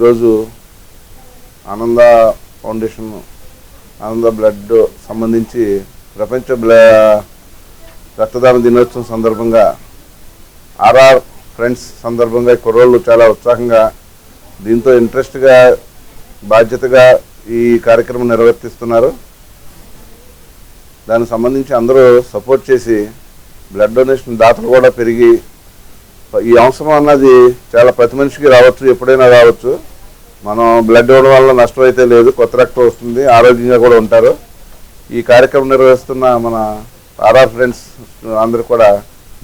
ఈరోజు ఆనంద ఫౌండేషన్ ఆనంద బ్లడ్ సంబంధించి ప్రపంచ రక్తదాన దినోత్సవం సందర్భంగా ఆర్ఆర్ ఫ్రెండ్స్ సందర్భంగా కుర్రోళ్ళు చాలా ఉత్సాహంగా దీంతో ఇంట్రెస్ట్గా బాధ్యతగా ఈ కార్యక్రమం నిర్వర్తిస్తున్నారు. దానికి సంబంధించి అందరూ సపోర్ట్ చేసి బ్లడ్ డొనేషన్ దాతలు కూడా పెరిగి ఈ అవసరం అన్నది చాలా ప్రతి మనిషికి రావచ్చు ఎప్పుడైనా రావచ్చు. మనం బ్లడ్ ఇవ్వడం వల్ల నష్టం అయితే లేదు కొత్త రక్తం వస్తుంది ఆరోగ్యంగా కూడా ఉంటారు. ఈ కార్యక్రమం నిర్వహిస్తున్న మన ఆర్ఆర్ ఫ్రెండ్స్ అందరూ కూడా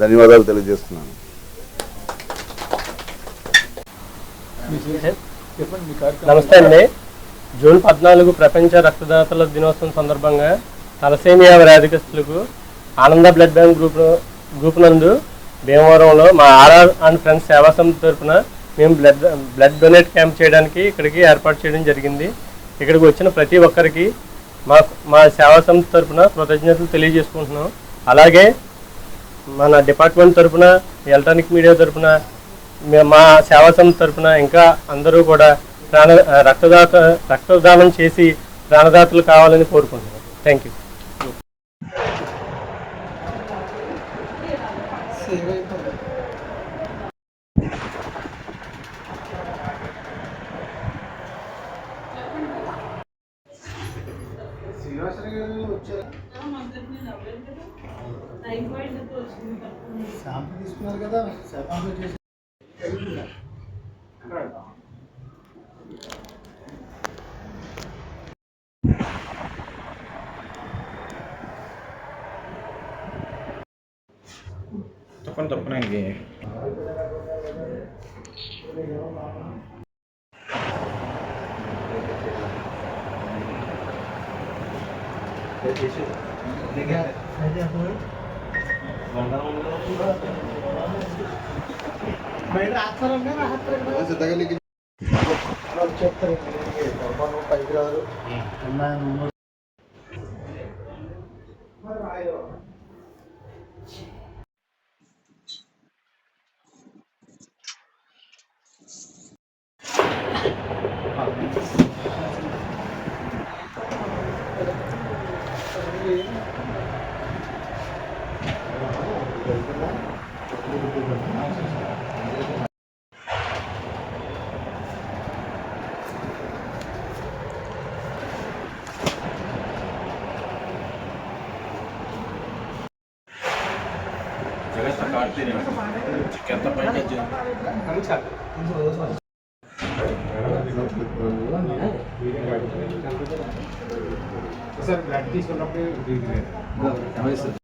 ధన్యవాదాలు తెలియజేస్తున్నాను. నమస్తే అండి. జూన్ పద్నాలుగు ప్రపంచ రక్తదాతల దినోత్సవం సందర్భంగా తలసేమియా వ్యాధిగ్రస్తులకు ఆనంద బ్లడ్ బ్యాంక్ గ్రూప్ గ్రూప్ నందు భీమవరంలో మా ఆర్ఆర్ అండ్ ఫ్రెండ్స్ సేవా సమితి తరఫున మేము బ్లడ్ బ్లడ్ డొనేట్ క్యాంప్ చేయడానికి ఇక్కడికి ఏర్పాటు చేయడం జరిగింది. ఇక్కడికి వచ్చిన ప్రతి ఒక్కరికి మా మా సేవా సంస్థ తరఫున కృతజ్ఞతలు తెలియజేసుకుంటున్నాం. అలాగే మన డిపార్ట్మెంట్ తరఫున ఎలక్ట్రానిక్ మీడియా తరఫున మా సేవా సంస్థ తరఫున ఇంకా అందరూ కూడా ప్రాణ రక్తదాత రక్తదానం చేసి ప్రాణదాతలు కావాలని కోరుకుంటున్నాం. థ్యాంక్ యూ శాంపుల్ తీసుకున్నారు కదా శాంపుల్ చేసి తప్పని తప్పడానికి చెప్తారు పైకి రాదు ಜಗತ್ತ ಕಾಡ್ತೀನಿ ಚಿಕ್ಕಂತ ಪೈಕಜ್ಜಿ సార్ బ్లడ్ తీసుకున్నప్పుడు